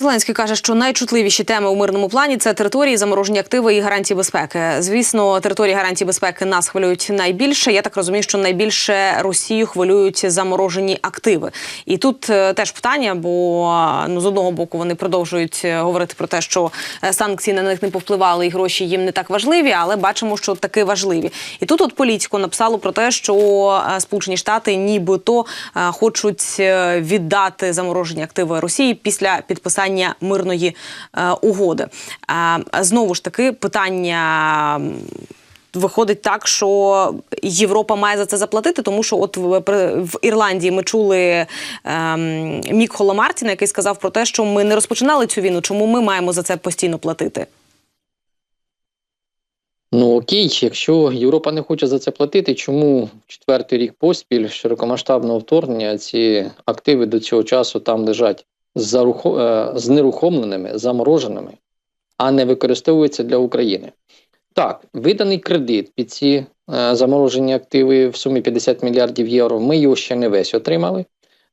Зеленський каже, що найчутливіші теми у мирному плані це території, заморожені активи і гарантії безпеки. Звісно, території гарантії безпеки нас хвилюють найбільше. Я так розумію, що найбільше Росію хвилюють заморожені активи. І тут е, теж питання, бо ну з одного боку вони продовжують е, говорити про те, що е, санкції на них не повпливали, і гроші їм не так важливі, але бачимо, що таки важливі. І тут от політико написало про те, що Сполучені Штати нібито хочуть віддати заморожені активи Росії після підписання мирної е, угоди. Е, знову ж таки, питання. Виходить так, що Європа має за це заплатити, тому що от в, Ірландії ми чули ем, Мік Холомартіна, який сказав про те, що ми не розпочинали цю війну, чому ми маємо за це постійно платити. Ну окей, якщо Європа не хоче за це платити, чому четвертий рік поспіль широкомасштабного вторгнення ці активи до цього часу там лежать знерухомленими, замороженими, а не використовуються для України? Так, виданий кредит під ці е, заморожені активи в сумі 50 мільярдів євро. Ми його ще не весь отримали.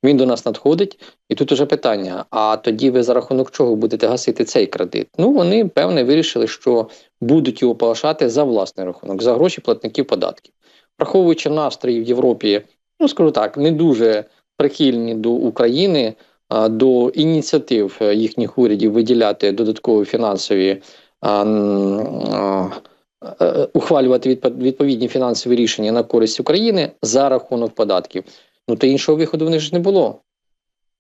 Він до нас надходить, і тут уже питання: а тоді ви за рахунок чого будете гасити цей кредит? Ну вони певне вирішили, що будуть його погашати за власний рахунок, за гроші платників податків. Враховуючи настрої в Європі, ну скажу так, не дуже прихильні до України, до ініціатив е, їхніх урядів виділяти додаткові фінансові. а, е, Ухвалювати відповідні фінансові рішення на користь України за рахунок податків. Ну то іншого виходу в них ж не було.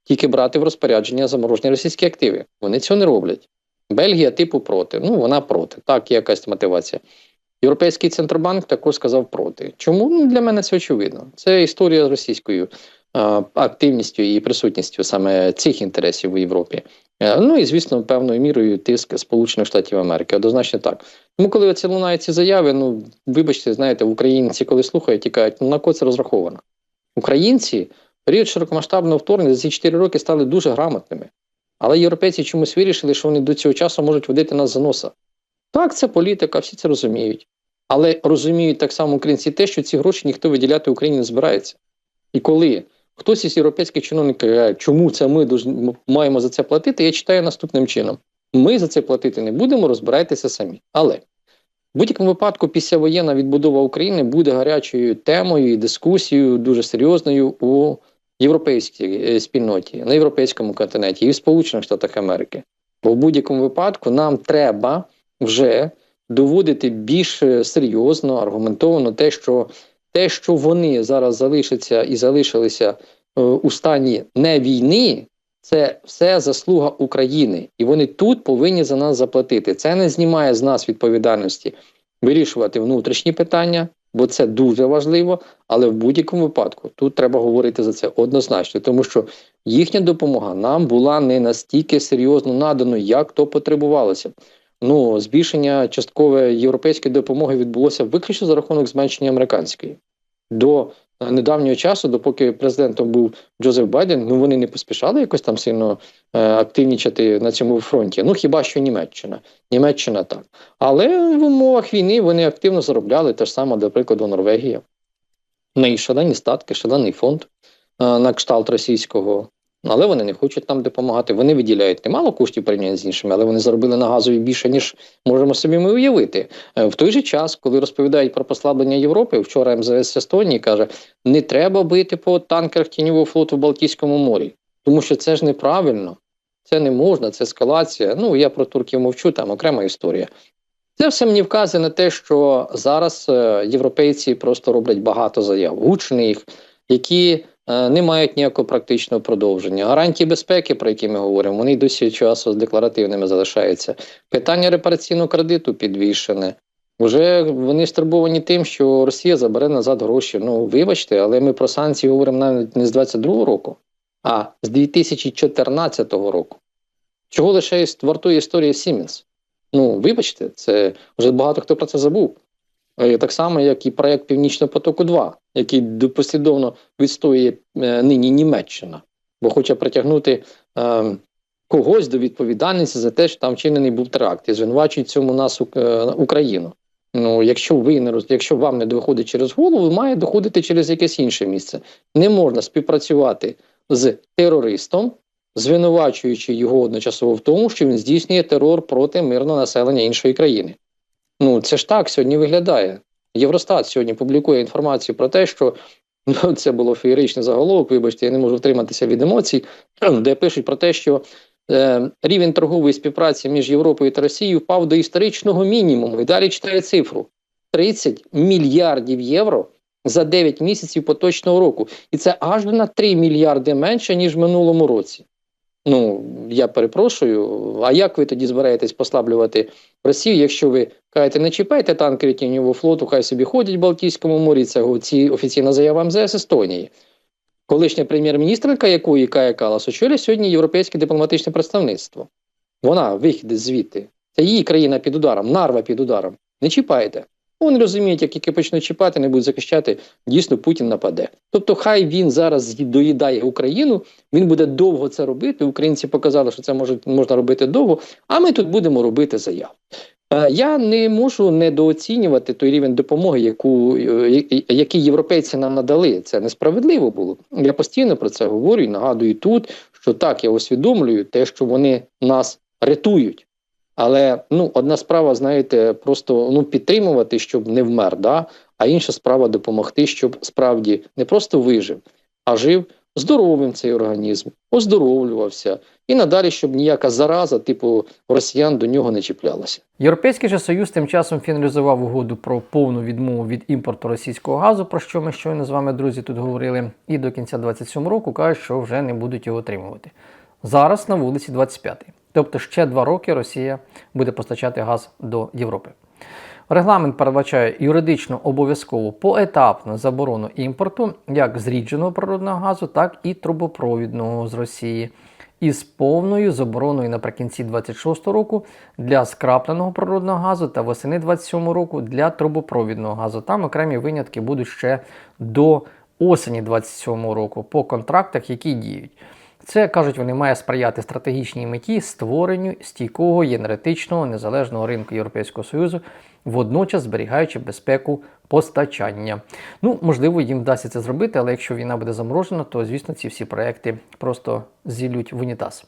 Тільки брати в розпорядження заморожені російські активи. Вони цього не роблять. Бельгія, типу, проти. Ну, вона проти. Так, є якась мотивація. Європейський центробанк також сказав проти. Чому? Ну, для мене це очевидно. Це історія з російською е, активністю і присутністю саме цих інтересів у Європі. Е, ну і, звісно, певною мірою тиск Сполучених Штатів Америки. Однозначно так. Тому, коли оці лунають ці заяви, ну вибачте, знаєте, українці, коли слухають і кажуть, ну на кого це розраховано? Українці в період широкомасштабного вторгнення за ці 4 роки стали дуже грамотними. Але європейці чомусь вирішили, що вони до цього часу можуть водити нас за носа. Так, це політика, всі це розуміють. Але розуміють так само українці те, що ці гроші ніхто виділяти Україні не збирається. І коли хтось із європейських чиновників каже, чому це ми маємо за це платити, я читаю наступним чином: ми за це платити не будемо, розбирайтеся самі. Але в будь-якому випадку післявоєнна відбудова України буде гарячою темою і дискусією дуже серйозною у європейській е, спільноті, на європейському континенті і в Сполучених Штатах Америки. Бо в будь-якому випадку нам треба вже доводити більш е, серйозно, аргументовано те, що те, що вони зараз залишаться і залишилися е, у стані не війни, це все заслуга України, і вони тут повинні за нас заплатити. Це не знімає з нас відповідальності вирішувати внутрішні питання, бо це дуже важливо. Але в будь-якому випадку тут треба говорити за це однозначно, тому що їхня допомога нам була не настільки серйозно надано, як то потребувалося. Ну, збільшення часткової європейської допомоги відбулося виключно за рахунок зменшення американської. До е, недавнього часу, допоки президентом був Джозеф Байден, ну вони не поспішали якось там сильно е, активнічати на цьому фронті. Ну хіба що Німеччина. Німеччина так. Але в умовах війни вони активно заробляли те ж саме, до прикладу, Норвегія. Неї шалені статки, шалений фонд е, на кшталт російського. Але вони не хочуть нам допомагати. Вони виділяють немало коштів порівняно з іншими, але вони заробили на газові більше, ніж можемо собі ми уявити. Е, В той же час, коли розповідають про послаблення Європи, вчора МЗС Естонії каже: не треба бити по танкерах тіньового флоту в Балтійському морі, тому що це ж неправильно, це не можна, це ескалація. Ну я про турків мовчу, там окрема історія. Це все мені вказує на те, що зараз е, європейці просто роблять багато заяв, гучних, які не мають ніякого практичного продовження. Гарантії безпеки, про які ми говоримо, вони досі часу декларативними залишаються. Питання репараційного кредиту підвішене. Вже вони стурбовані тим, що Росія забере назад гроші. Ну вибачте, але ми про санкції говоримо навіть не з 22-го року, а з 2014 року. Чого лише вартує історія Siemens? Ну, вибачте, це вже багато хто про це забув. Е, Так само, як і проект Північного потоку 2, який послідовно відстоює е, нині Німеччина, бо хоче притягнути е, когось до відповідальності за те, що там вчинений був теракт, і звинувачують цьому нас е, Україну. Ну, якщо ви не роз... якщо вам не доходить через голову, має доходити через якесь інше місце. Не можна співпрацювати з терористом звинувачуючи його одночасово в тому, що він здійснює терор проти мирного населення іншої країни. Ну це ж так сьогодні виглядає. Євростат сьогодні публікує інформацію про те, що ну, це було феєричний заголовок. Вибачте, я не можу втриматися від емоцій, де пишуть про те, що е, рівень торгової співпраці між Європою та Росією впав до історичного мінімуму. І далі читає цифру: 30 мільярдів євро за 9 місяців поточного року. І це аж на 3 мільярди менше, ніж в минулому році. Ну, я перепрошую. А як ви тоді збираєтесь послаблювати Росію, якщо ви кажете, не чіпайте танкери тіньового флоту, хай собі ходять в Балтійському морі, це ці офіційна заява МЗС Естонії. Колишня прем'єр-міністрка, якої Кая Калас очолює сьогодні європейське дипломатичне представництво. Вона вихід звідти. Це її країна під ударом, нарва під ударом. Не чіпайте. Вони розуміють, як тільки почнуть чіпати, не будуть захищати, дійсно Путін нападе. Тобто, хай він зараз доїдає Україну, він буде довго це робити. Українці показали, що це може, можна робити довго, а ми тут будемо робити заяву. Е, Я не можу недооцінювати той рівень допомоги, яку, е, який європейці нам надали. Це несправедливо було. Я постійно про це говорю і нагадую тут, що так, я усвідомлюю те, що вони нас рятують. Але ну, одна справа, знаєте, просто ну, підтримувати, щоб не вмер, да? а інша справа допомогти, щоб справді не просто вижив, а жив здоровим цей організм, оздоровлювався, і надалі, щоб ніяка зараза, типу росіян, до нього не чіплялася. Європейський же союз тим часом фіналізував угоду про повну відмову від імпорту російського газу, про що ми щойно з вами, друзі, тут говорили. І до кінця 27 року кажуть, що вже не будуть його отримувати. Зараз на вулиці 25. Тобто ще два роки Росія буде постачати газ до Європи. Регламент передбачає юридично обов'язкову поетапну заборону імпорту як зрідженого природного газу, так і трубопровідного з Росії. Із повною забороною наприкінці 26 року для скрапленого природного газу та восени 27 року для трубопровідного газу. Там окремі винятки будуть ще до осені 27 року по контрактах, які діють. Це кажуть, вони має сприяти стратегічній меті створенню стійкого енергетичного незалежного ринку Європейського Союзу, водночас зберігаючи безпеку постачання. Ну, можливо, їм вдасться це зробити, але якщо війна буде заморожена, то звісно ці всі проекти просто зілють в унітаз.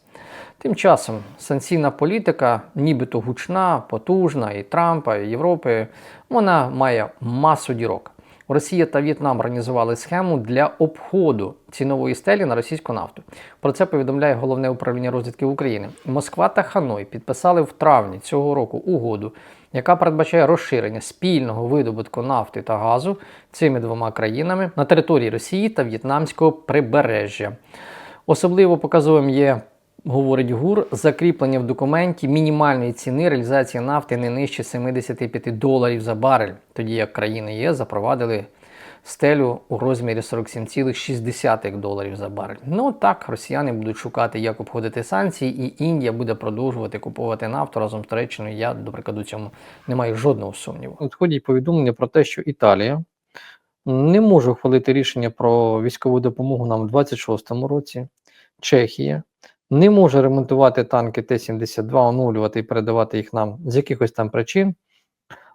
Тим часом санкційна політика, нібито гучна, потужна, і Трампа, і Європи, вона має масу дірок. Росія та В'єтнам організували схему для обходу цінової стелі на російську нафту. Про це повідомляє головне управління розвідки України. Москва та Ханой підписали в травні цього року угоду, яка передбачає розширення спільного видобутку нафти та газу цими двома країнами на території Росії та В'єтнамського прибережжя. Особливо показовим є говорить ГУР, закріплення в документі мінімальної ціни реалізації нафти не нижче 75 доларів за барель, тоді як країни ЄС запровадили стелю у розмірі 47,6 доларів за барель. Ну так, росіяни будуть шукати, як обходити санкції, і Індія буде продовжувати купувати нафту разом з Туреччиною. Я, до прикладу, цьому не маю жодного сумніву. Надходять повідомлення про те, що Італія не може ухвалити рішення про військову допомогу нам у 26-му році. Чехія не може ремонтувати танки Т-72, оновлювати і передавати їх нам з якихось там причин.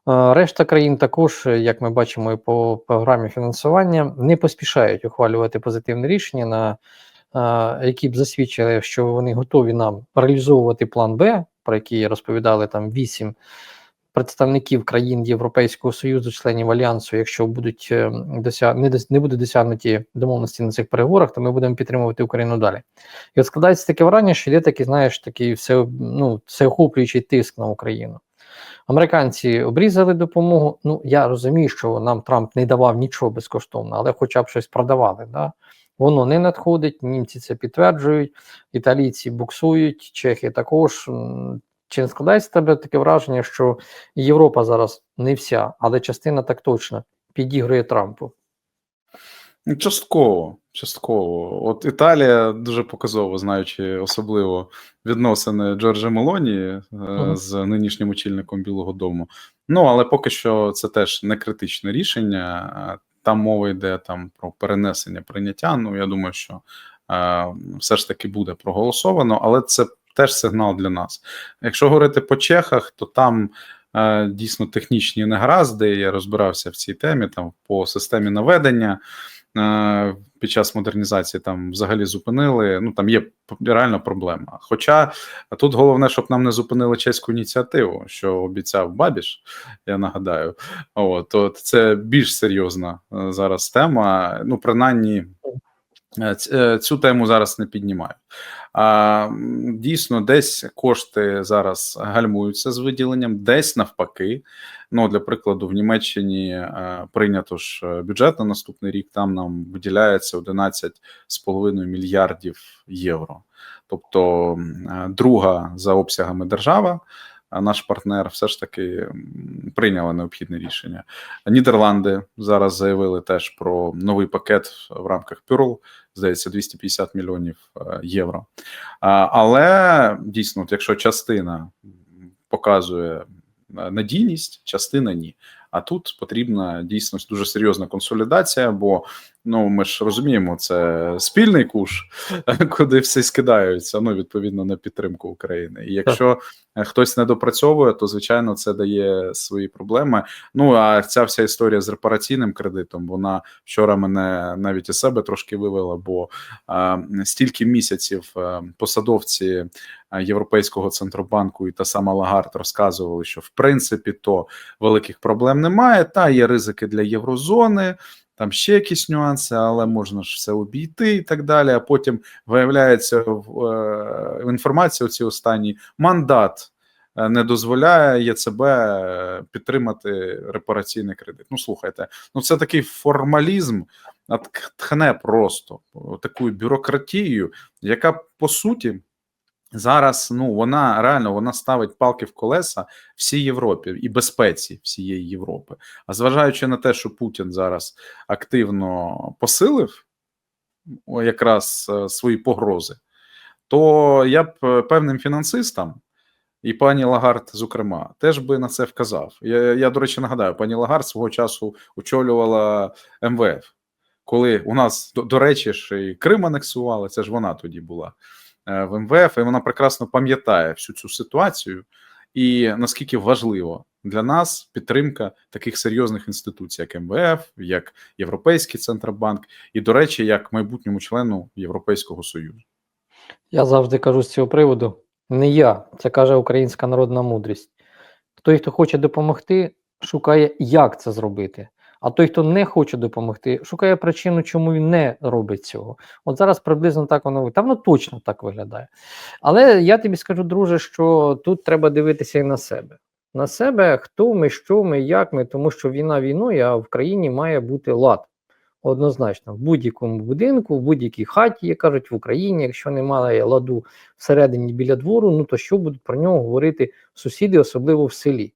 Е, Решта країн також, як ми бачимо і по програмі фінансування, не поспішають ухвалювати позитивне рішення, на е, які б засвідчили, що вони готові нам реалізовувати план Б, про який розповідали там вісім представників країн Європейського Союзу, членів альянсу, якщо будуть е, досяг... не, дос... не будуть досягнуті домовленості на цих переговорах, то ми будемо підтримувати Україну далі. І от складається таке враження, що йде такий, знаєш, такий все, ну, всеохоплюючий тиск на Україну. Американці обрізали допомогу. Ну, я розумію, що нам Трамп не давав нічого безкоштовно, але хоча б щось продавали. Да? Воно не надходить, німці це підтверджують, італійці буксують, чехи також. Чи не складається в тебе таке враження, що Європа зараз не вся, але частина так точно підігрує Трампу? Ну, Частково, частково. От Італія дуже показово, знаючи особливо відносини Джорджа Мелоні Мгм. з нинішнім очільником Білого Дому. Ну але поки що це теж не критичне рішення. Там мова йде там про перенесення прийняття. Ну я думаю, що е, все ж таки буде проголосовано, але це теж сигнал для нас. Якщо говорити по чехах, то там е, дійсно технічні негаразди. Я розбирався в цій темі там по системі наведення. е, під час модернізації там взагалі зупинили. Ну там є реально проблема. Хоча тут головне, щоб нам не зупинили чеську ініціативу, що обіцяв Бабіш, я нагадаю. От, от це більш серйозна е, зараз тема. Ну, принаймні. Е, е, Цю тему зараз не піднімаю. А, дійсно, десь кошти зараз гальмуються з виділенням, десь навпаки. Ну, для прикладу, в Німеччині е, прийнято ж бюджет на наступний рік. Там нам виділяється 11,5 мільярдів євро. Тобто, друга за обсягами держава. Наш партнер все ж таки прийняла необхідне рішення. Нідерланди зараз заявили теж про новий пакет в рамках Pearl, здається, 250 мільйонів е, євро. Але дійсно, якщо частина показує е, надійність, частина ні. А тут потрібна дійсно дуже серйозна консолідація, бо ну ми ж розуміємо, це спільний куш, куди всі скидаються, ну відповідно на підтримку України. І якщо е, хтось не допрацьовує, то звичайно це дає свої проблеми. Ну а ця вся історія з репараційним кредитом, вона вчора мене навіть із себе трошки вивела, бо а, стільки місяців е, посадовці е, Європейського центробанку і та сама Лагард розказували, що в принципі то великих проблем немає. Та є ризики для єврозони. Там ще якісь нюанси, але можна ж все обійти і так далі. А потім виявляється е, в інформації оці мандат е, не дозволяє ЄЦБ е, підтримати репараційний кредит. Ну слухайте, ну це такий формалізм, тхне просто такою бюрократією, яка по суті зараз ну вона реально вона ставить палки в колеса всій Європі і безпеці всієї Європи. А зважаючи на те, що Путін зараз активно посилив якраз е, свої погрози, то я б е, певним фінансистам. І пані Лагард, зокрема, теж би на це вказав. Я, я до речі, нагадаю, пані Лагард свого часу очолювала МВФ, коли у нас, до, до речі, ж і Крим анексували, це ж вона тоді була в МВФ, і вона прекрасно пам'ятає всю цю ситуацію, і наскільки важливо для нас підтримка таких серйозних інституцій, як МВФ, як Європейський центробанк, і, до речі, як майбутньому члену Європейського Союзу. Я завжди кажу з цього приводу: не я, це каже українська народна мудрість. Той, хто хоче допомогти, шукає, як це зробити. А той, хто не хоче допомогти, шукає причину, чому він не робить цього. От зараз приблизно так воно виглядає. Та воно точно так виглядає. Але я тобі скажу, друже, що тут треба дивитися і на себе. На себе, хто ми, що ми, як ми, тому що війна війною, а в країні має бути лад. Однозначно, в будь-якому будинку, в будь-якій хаті, як кажуть, в Україні, якщо немає ладу всередині біля двору, ну то що будуть про нього говорити сусіди, особливо в селі.